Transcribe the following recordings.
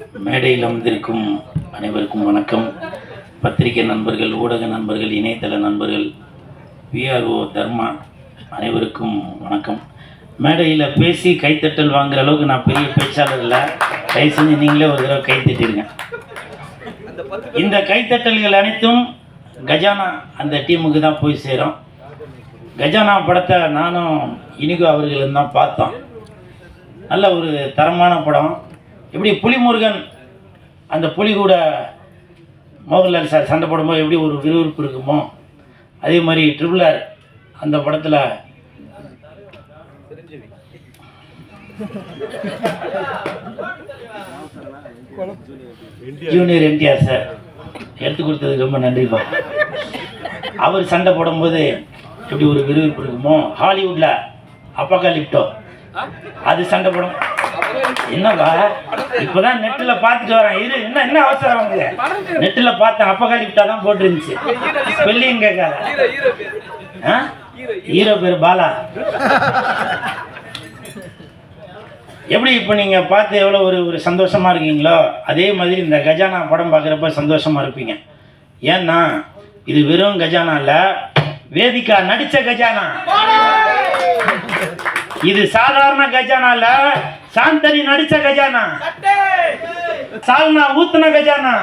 மேடையில் அமர்ந்திருக்கும் அனைவருக்கும் வணக்கம். பத்திரிகை நண்பர்கள் ஊடக நண்பர்கள் இணையதள நண்பர்கள் விஆர்ஓ தர்மா அனைவருக்கும் வணக்கம். மேடையில் பேசி கைத்தட்டல் வாங்குற அளவுக்கு நான் பெரிய பேச்சாளர் இல்லை. கை செஞ்சு நீங்களே ஒரு தடவை கை தட்டிடுங்க. இந்த கைத்தட்டல்கள் அனைத்தும் கஜானா அந்த டீமுக்கு தான் போய் சேரும். கஜானா படத்தை நானும் இனிகோ அவர்களும் தான் பார்த்தோம். நல்ல ஒரு தரமான படம். எப்படி புலிமுருகன் அந்த புலி கூட மோகன்லால் சார் சண்டை போடும்போது எப்படி ஒரு விறுவிறுப்பு இருக்குமோ அதே மாதிரி ட்ரிபிள் ஆர் அந்த படத்தில் ஜூனியர் என்டிஆர் சார் எடுத்து கொடுத்ததுக்கு ரொம்ப நன்றிப்பா அவர் சண்டை போடும்போது எப்படி ஒரு விறுவிறுப்பு இருக்குமோ ஹாலிவுட்டில் அப்பாக்கா லிப்டோ அது சண்டை போடும். என்னப்பா? இப்பதான் நெட்டில் பார்த்துட்டு வரேன். இரு என்ன என்ன அவசரம் அவங்க நெட்டில் பார்த்தேன் அப்பகாலிப்டா தான் போட்டுருந்துச்சு. ஸ்பெல்லிங் கேட்காத. ஆ? ஹீரோ பேர் பாலா. எப்படி இப்போ நீங்கள் பார்த்து எவ்வளோ ஒரு ஒரு சந்தோஷமாக இருக்கீங்களோ அதே மாதிரி இந்த கஜானா படம் பார்க்குறப்ப சந்தோஷமாக இருப்பீங்க. ஏன்னா இது வெறும் கஜானா இல்லை வேதிகா நடித்த கஜானா. இது சாதாரண கஜானா இல்ல. சாந்தனி நடிச்ச கஜானா. சால்னா ஊத்துன கஜானா.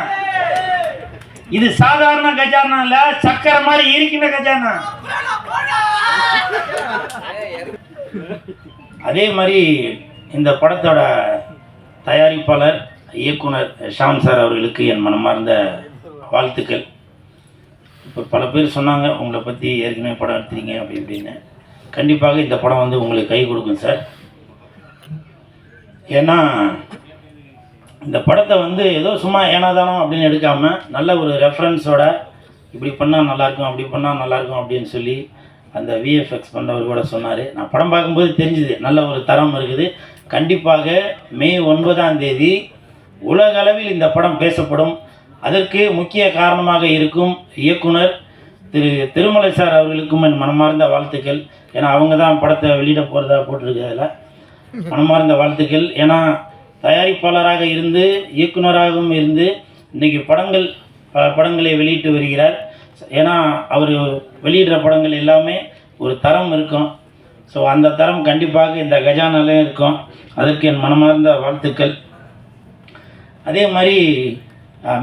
இது சாதாரண கஜானா இல்ல சக்கரை மாதிரி இருக்கின கஜானா. அதே மாதிரி இந்த படத்தோட தயாரிப்பாளர் இயக்குனர் ஷாம் சார் அவர்களுக்கு என் மனமார்ந்த வாழ்த்துக்கள். இப்போ பல பேர் சொன்னாங்க உங்களை பற்றி ஏற்கனவே படம் எடுத்துறீங்க அப்படி இப்படின்னு. கண்டிப்பாக இந்த படம் வந்து உங்களுக்கு கை கொடுக்கும் சார். ஏன்னா இந்த படத்தை வந்து ஏதோ சும்மா ஏனாதானோ அப்படின்னு எடுக்காமல் நல்ல ஒரு ரெஃபரன்ஸோட இப்படி பண்ணால் நல்லாயிருக்கும் அப்படி பண்ணால் நல்லாயிருக்கும் அப்படின்னு சொல்லி அந்த விஎஃப்எக்ஸ் பண்ணவர் கூட சொன்னார். நான் படம் பார்க்கும்போது தெரிஞ்சுது நல்ல ஒரு தரம் இருக்குது. கண்டிப்பாக மே ஒன்பதாம் தேதி உலக அளவில் இந்த படம் பேசப்படும். அதற்கு முக்கிய காரணமாக இருக்கும் இயக்குனர் திரு திருமலை சார் அவர்களுக்கும் என் மனமார்ந்த வாழ்த்துக்கள். ஏன்னா அவங்க தான் படத்தை வெளியிட போகிறதா போட்டிருக்கு அதில் மனமார்ந்த வாழ்த்துக்கள். ஏன்னா தயாரிப்பாளராக இருந்து இயக்குனராகவும் இருந்து இன்னைக்கு படங்கள் பல படங்களை வெளியிட்டு வருகிறார். ஏன்னா அவர் வெளியிடுற படங்கள் எல்லாமே ஒரு தரம் இருக்கும். ஸோ அந்த தரம் கண்டிப்பாக இந்த கஜானாலையும் இருக்கும். அதற்கு என் மனமார்ந்த வாழ்த்துக்கள். அதே மாதிரி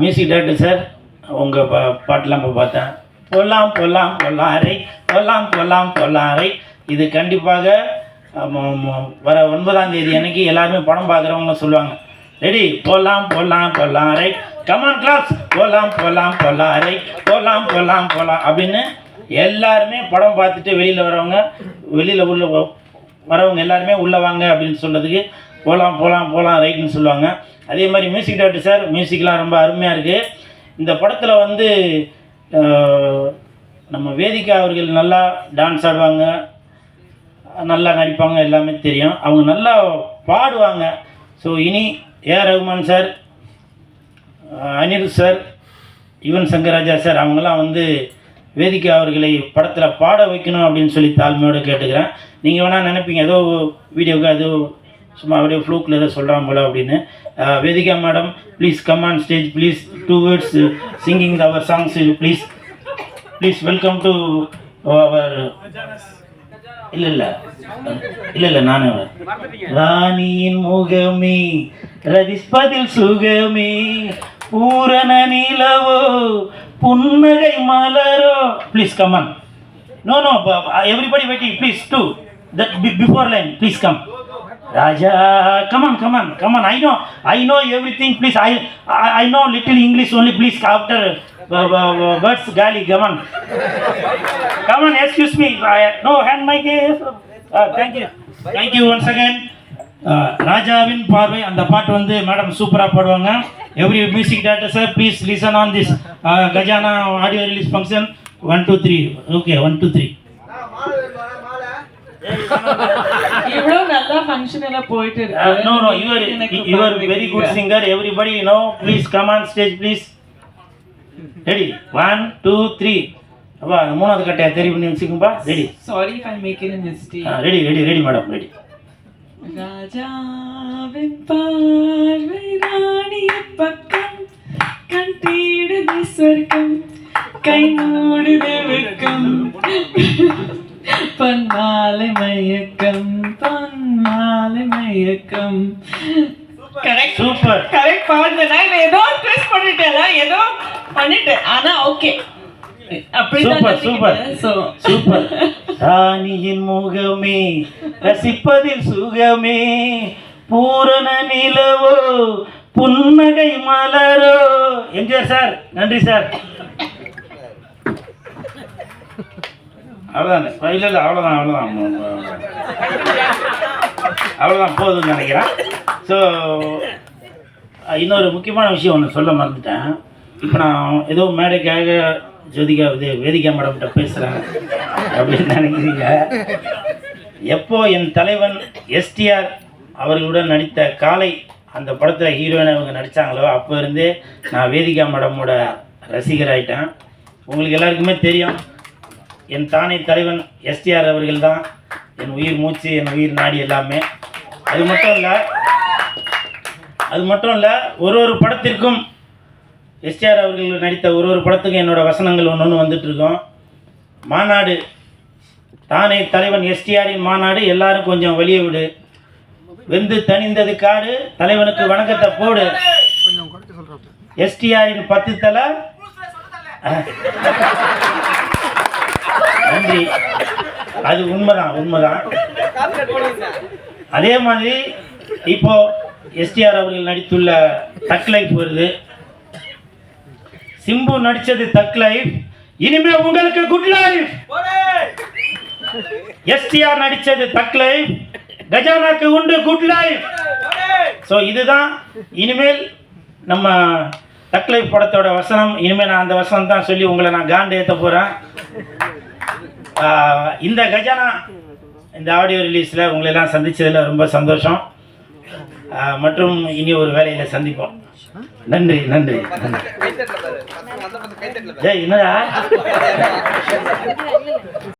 மியூசிக் டேரக்டர் சார் உங்கள் பா பாட்டெலாம் இப்போ பார்த்தேன். பொல்லாம் பொல்லாம் பொல்லாரை பொல்லாம் பொல்லாம் பொல்லாரை இது கண்டிப்பாக வர ஒன்பதாம் தேதி அன்னைக்கு எல்லாருமே படம் பார்க்குறவங்க சொல்லுவாங்க. ரெடி போலாம் போலாம் போலாம் ரைட் கமான் கிளாஸ் போலாம் போலாம் போலாம் ரைட் போலாம் போலாம் போலாம் அப்படின்னு எல்லாருமே படம் பார்த்துட்டு வெளியில் வரவங்க வெளியில் உள்ள வரவங்க எல்லாருமே உள்ளே வாங்க அப்படின்னு சொன்னதுக்கு போகலாம் போகலாம் போகலாம் ரைட்னு சொல்லுவாங்க. அதே மாதிரி மியூசிக் டாக்டர் சார் மியூசிக்லாம் ரொம்ப அருமையாக இருக்குது இந்த படத்தில் வந்து நம்ம வேதிகா அவர்கள் நல்லா டான்ஸ் ஆடுவாங்க நல்லா நடிப்பாங்க எல்லாமே தெரியும். அவங்க நல்லா பாடுவாங்க. ஸோ இனி AR Rahman sir Anirudh sir Yuvan Shankar Raja sir அவங்களாம் வந்து வேதிகா அவர்களை படத்தில் பாட வைக்கணும் அப்படின்னு சொல்லி தாழ்மையோடு கேட்டுக்கிறேன். நீங்கள் வேணால் நினைப்பீங்க ஏதோ வீடியோவுக்கு ஏதோ சும்மா அப்படியே ஃப்ளூக்கில் ஏதோ சொல்கிறாங்க போல அப்படின்னு. Vedika madam please come on stage please two words singing our songs please please welcome to our இல்லை இல்லை. இல்லை இல்லை நானே. வரேன். ராணியின் முகமே ரதிஸ்பதில் சுகமே பூரண நிலவோ புன்னகை மலரோ. Please come on no no everybody waiting please do that before line please come Raja come on come on come on I know I know everything please I I know little English only please after words காலி come on Come on, excuse me. I, no, hand my gift. Uh, thank you. Thank you once again. ராஜாவின் பார்வை அந்த பாட்டு வந்து madam சூப்பராக பாடுவாங்க every music director sir please listen on this Gajana audio release function one two three okay one two three இவ்வளவு நல்லா function எல்லாம் போயிட்டு இருக்கு. நோ நோ யுவர் எனக்கு யுவர் பாருங்க. Very good singer everybody no please come on stage please ready one two three அப்பா அந்த மூணாவது கட்டையா தெரியும் பண்ணி வச்சுக்கோப்பா ready I make it a mistake. Ready ready ready madam ready ராஜாவின் பார்வை ராணி கண்மணிய பக்கம் கண் தேடுது சொர்க்கம் கை மூடுது வெக்கம். பொன்மாலை மயக்கம் பொன்மாலை மயக்கம். கரெக்ட் சூப்பர் கரெக்ட் பாடுறேன் நான் ஏதோ ட்விஸ்ட் பண்ணிட்டேன் ஏதோ பண்ணிட்டேன். ஆனா ஓகே சூப்பர் சூப்பர் சூப்பர் ராணியின் முகமே ரசிப்பதில் சுகமே. பூரண நிலவோ புன்னகை மலரோ. எம்ஜிஆர் சார் நன்றி சார். அவ்வளோதான் இல்லை இல்லை அவ்வளோதான் அவ்வளோதான் அவ்வளோதான் போதும்னு நினைக்கிறேன். ஸோ இன்னொரு முக்கியமான விஷயம் ஒன்று சொல்ல மறந்துட்டேன். இப்போ நான் ஏதோ மேடைக்காக ஜோதிகா இது வேதிகா மேடம்கிட்ட பேசுகிறேன் அப்படின்னு நினைக்கிறீங்க. எப்போ என் தலைவன் எஸ்டிஆர் அவர்களுடன் நடித்த காலை அந்த படத்தில் ஹீரோயினை அவங்க நடித்தாங்களோ அப்போ இருந்தே நான் வேதிகா மேடமோட ரசிகர் ஆகிட்டேன் உங்களுக்கு எல்லாருக்குமே தெரியும். என் தானே தலைவன் எஸ்டிஆர் அவர்கள் தான் என் உயிர் மூச்சு என் உயிர் நாடி எல்லாமே. அது மட்டும் இல்லை அது மட்டும் இல்லை ஒரு ஒரு படத்திற்கும் எஸ்டிஆர் அவர்கள் நடித்த ஒரு ஒரு படத்துக்கும் என்னோடய வசனங்கள் ஒன்று ஒன்று வந்துட்டுருக்கோம் மாநாடு. தானே தலைவன் எஸ்டிஆரின் மாநாடு எல்லாரும் கொஞ்சம் வெளியே விடு. வெந்து தணிந்தது காடு தலைவனுக்கு வணக்கத்தை போடு. எஸ்டிஆரின் பத்து தலை. நன்றி. அது உண்மைதான் உண்மைதான். அதே மாதிரி இப்போ எஸ்டிஆர் அவர்கள் நடித்துள்ள தக் லைஃப் வருது. சிம்பு நடிச்சது தக் லைஃப். இனிமே உங்களுக்கு குட் லைஃப் எஸ்டிஆர் நடிச்சது தக் லைஃப். கஜானாக்கு உண்டு குட் லைஃப் ஸோ இதுதான். இனிமேல் நம்ம தக் லைஃப் படத்தோட வசனம். இனிமேல் நான் அந்த வசனம் தான் சொல்லி உங்களை நான் காண்டு ஏற்ற போகிறேன் இந்த கஜானா இந்த ஆடியோ ரிலீஸில் உங்களை எல்லாம் சந்திச்சதில் ரொம்ப சந்தோஷம். மற்றும் இனி ஒரு வேலையில் சந்திப்போம். நன்றி நன்றி. நன்றி ஏய் என்னடா?